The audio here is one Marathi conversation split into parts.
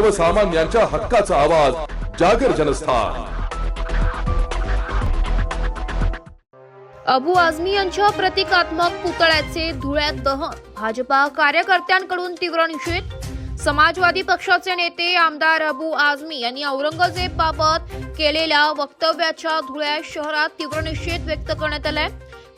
सर्वसामान्यांच्या हक्काचा आवाज जागर जनस्थान. अबू आझमी यांच्या प्रतिकात्मक पुतळ्याचे धुळ्यात दहन. भाजपा कार्यकर्त्यांकडून तीव्र निषेध. समाजवादी पक्षाचे नेते आमदार अबू आझमी यांनी औरंगजेब बाबत केलेल्या वक्तव्याच्या धुळ्यात शहरात तीव्र निषेध व्यक्त करण्यात आलाय.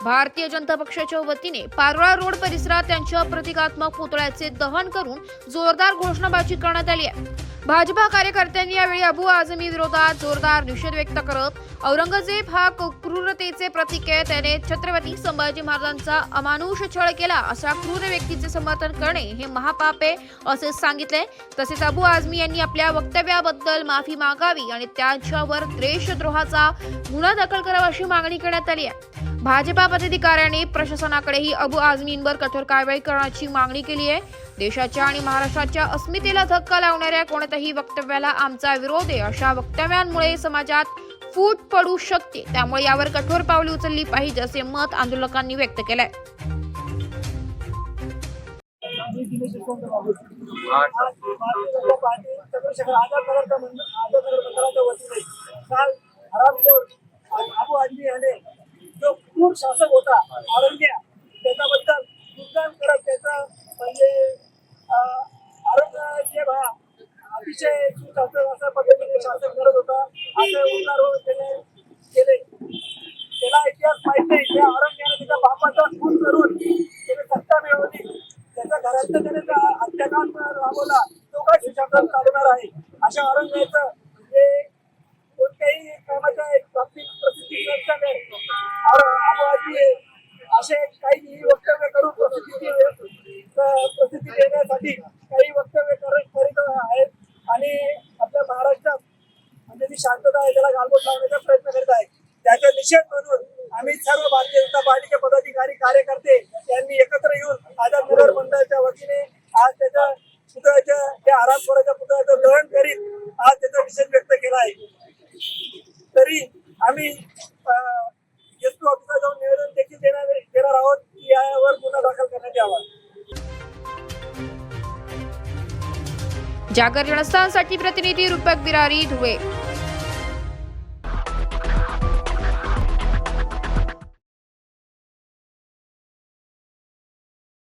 भारतीय जनता पक्षाच्या वतीने पारोळा रोड परिसरात त्यांच्या प्रतिकात्मक पुतळ्याचे दहन करून जोरदार घोषणाबाजी करण्यात आली आहे. भाजपा कार्यकर्त्यांनी यावेळी अबू आझमी विरोधात जोरदार निषेध व्यक्त करत औरंगजेब हा क्रूरतेचे प्रतीक आहे. त्याने छत्रपती संभाजी महाराजांचा अमानुष छळ केला. अशा क्रूर व्यक्तीचे समर्थन करणे हे महापाप आहे असे सांगितले तसेच अबू आझमी यांनी आपल्या वक्तव्याबद्दल माफी मागावी आणि त्यांच्यावर देशद्रोहाचा गुन्हा दाखल करावा अशी मागणी करण्यात आली आहे. भाजपा पदाधिकाऱ्यांनी प्रशासनाकडेही अबू आझमींवर कठोर कारवाई करण्याची मागणी केली आहे. देशाच्या आणि महाराष्ट्राच्या अस्मितेला धक्का लावणाऱ्या कोणत्याही वक्तव्याला आमचा विरोध आहे अशा वक्तव्यांमुळे समाजात फूट पडू शकते त्यामुळे यावर कठोर पावले उचलली पाहिजे असे मत आंदोलकांनी व्यक्त केलंय जो शासक होता औरंग्या त्याच्याबद्दल करत त्याचा म्हणजे औरंगजेब हा अतिशय अशा पद्धतीने शासन करत होता. असे उद्गार त्याने. केले त्याला इतिहास माहीत नाही. त्या औरंगजेबाने त्याच्या बापाचा खून करून त्याने सत्ता मिळवली. त्याच्या घरातलं त्याने त्या हत्याकांड राबवला. तो काय शिक्षण चालवणार आहे? अशा औरंगजेबाचं म्हणजे कोणत्याही कामाच्या बाबतीत प्रसिद्धी नसल्याने असे काही वक्तव्य करून प्रसिद्धी प्रसिद्धी देण्यासाठी काही वक्तव्य करत करीत आहेत आणि आपल्या महाराष्ट्रात म्हणजे जी शांतता आहे त्याला गालबोट लावण्याचा प्रयत्न करत आहे. त्याचा निषेध म्हणून आम्ही सर्व भारतीय जनता पार्टीचे पदाधिकारी कार्यकर्ते यांनी एकत्र येऊन आझाद नगर मंडळाच्या वतीने आज त्याच्या पुतळ्याच्या त्या आरामखोराच्या पुतळ्याचं दहन करीत आज त्याचा निषेध व्यक्त केला आहे. तरी आम्ही एस पी ऑफिसला जाऊन निवेदन देखील देणार देणार आहोत की यावर गुन्हा दाखल करण्यात यावा. जागर जनस्थानसाठी प्रतिनिधी रुपक बिरारी धुळे.